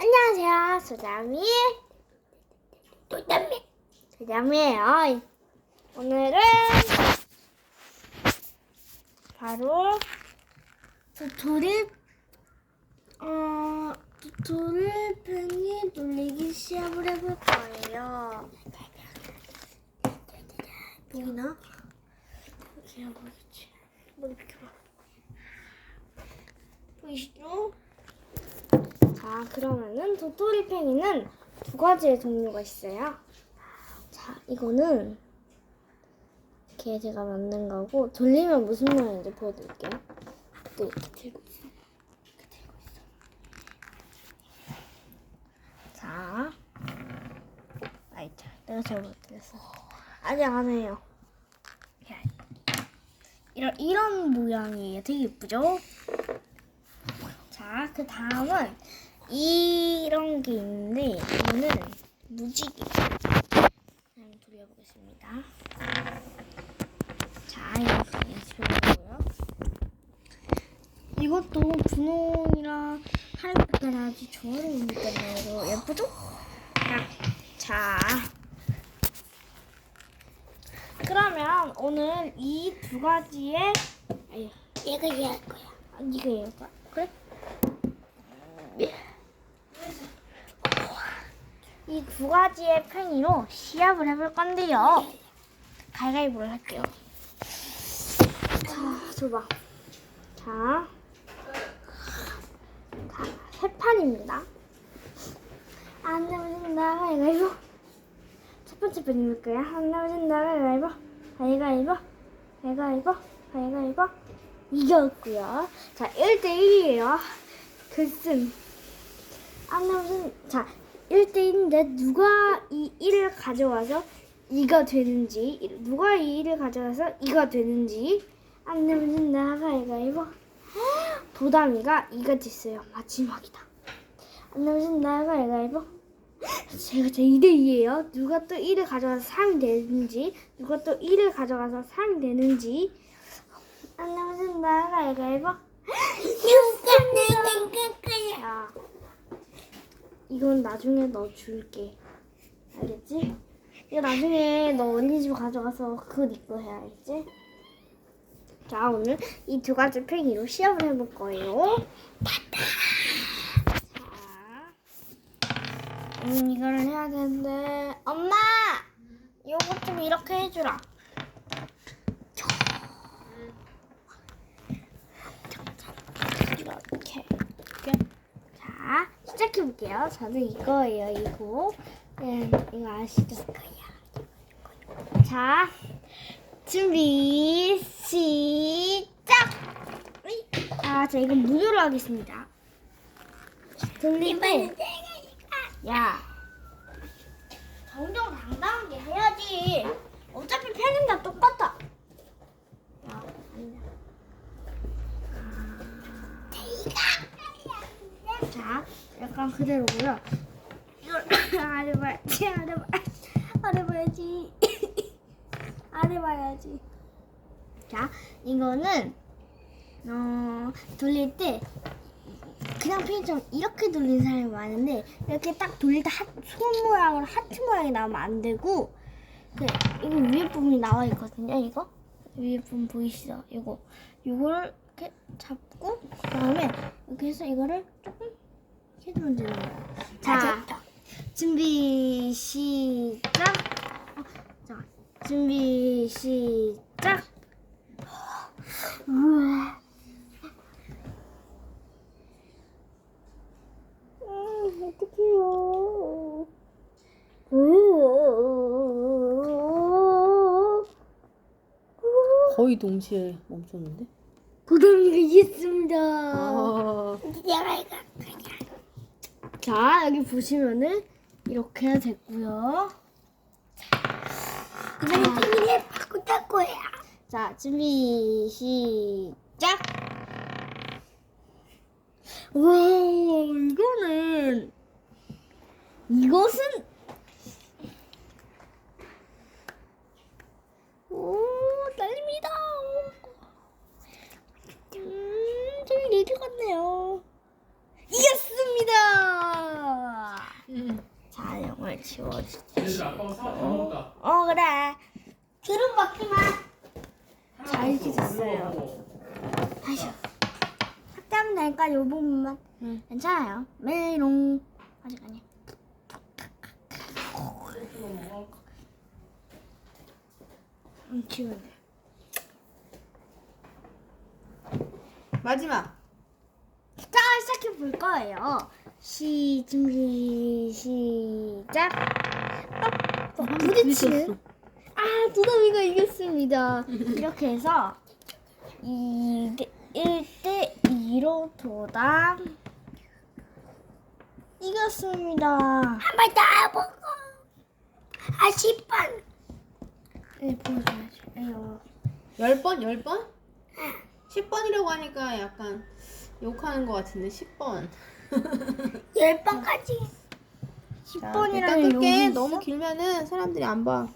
안녕하세요. 소담이 도담이 도담이에요. 오늘은 바로 도토리 어 도토리 팽이 돌리기 시합을 해볼 거예요. 보이나? 이렇게 보이지? 보이시죠? 자, 그러면은 도토리 팽이는 두 가지의 종류가 있어요. 자, 이거는 이렇게 제가 만든 거고 돌리면 무슨 모양인지 보여드릴게요. 또 이렇게 들고 있어. 이렇게 들고 있어. 자, 아이자, 내가 잘못했어. 아직 안 해요. 이런 이런 모양이에요. 되게 예쁘죠? 자, 그 다음은 이런 게 있는데 이거는 무지개. 한번 돌려보겠습니다. 자, 이렇게 연습해보고요. 이것도 분홍이랑 하얀색깔 아주 조화로운 색깔이에요. 예쁘죠? 자, 그러면 오늘 이 두 가지의 아니, 얘가 얘할 거야. 아, 네가 얘가 그래? 이 두 가지의 팽이로 시합을 해볼 건데요. 가위바위보를 할게요. 자, 줘봐. 자, 자, 세 판입니다. 안 내면 가위바위보. 첫 번째 판 입을 거야. 안 내면 가위바위보. 가위바위보. 가위바위보. 가위바위보. 이겼고요. 자, 1대1이에요. 결승. 안 나오신, 자, 1대1인데 누가 이 1을 가져와서 2가 되는지, 누가 이 1을 가져와서 2가 되는지, 안 내면 나가위가위보 도담이가 2가 됐어요. 마지막이다. 안 내면 나가위가위보 제가 제 2대2예요. 누가 또 1을 가져가서 3이 되는지, 누가 또 1을 가져가서 3이 되는지, 안 나오신 나가위가위보 이거 내가 이길 거야. 야, 이건 나중에 너 줄게. 알겠지? 이거 나중에 너 어린이집 가져가서 그거 네거 해야 알겠지? 자, 오늘 이 두 가지 팽이로 시합을 해볼 거예요. 자, 음, 이거를 해야 되는데, 엄마! 요거 좀 이렇게 해주라. 이렇게. 이렇게. 자, 시작해 볼게요. 저는 이거예요, 이거. 네, 이거 아시죠? 자, 준비, 시작! 아, 자, 이건 무효로 하겠습니다. 돌리고. 야. 정정 당당하게 해야지. 어차피 펜은 다 똑같아. 야, 아니다. 자, 약간 그대로고요. 이걸 안 해봐야지, 안 해봐야지, 안 해봐야지, 안 해봐야지. 자, 이거는 어 돌릴 때 그냥 펜처럼 이렇게 돌리는 사람이 많은데 이렇게 딱 돌릴 때 하, 손 모양으로 하트 모양이 나오면 안 되고 그 이거 위에 부분이 나와 있거든요. 이거 위에 부분 보이시죠? 이거 이거를 이렇게 잡고 그다음에 이렇게 해서 이거를 조금 들면 되는 거예요. 자. 준비 시작. 어, 자, 준비 시작. 우와. 음, 어떡해요. 으 거의 동시에 멈췄는데? 부담이가 이겼습니다. 아, 내가 이거. 자, 여기 보시면은 이렇게 됐고요. 이번엔 팽이를 바꾸다 거야. 자, 준비 시작. 와, 이거는 이것은 오, 날립니다. 음, 좀것 같네요. 이겼습니다. 잘 지워지. 얘들 아빠가 사다 먹었다. 어 그래. 먹지 마. 잘 익혀졌어요. 아휴. 학교하면 되니까 요 부분만 응. 괜찮아요. 메롱. 아직 아니야. 음, 지우면 돼. 마지막. 자, 시작해 볼 거예요. 시, 준비, 시 작. 아, 어, 부딪히는. 아, 두더비가 이겼습니다. 이렇게 해서 2대 1대 2로 도당 이겼습니다. 한번더 해보고. 아, 10번. 네, 보여줘야죠. 에요. 열 번? 열 번? 10번이라고 하니까 약간 욕하는 것 같은데 10번. 10번까지. 자, 10번이라는 일단 끌게. 용이 너무? 길면은 사람들이 안 봐.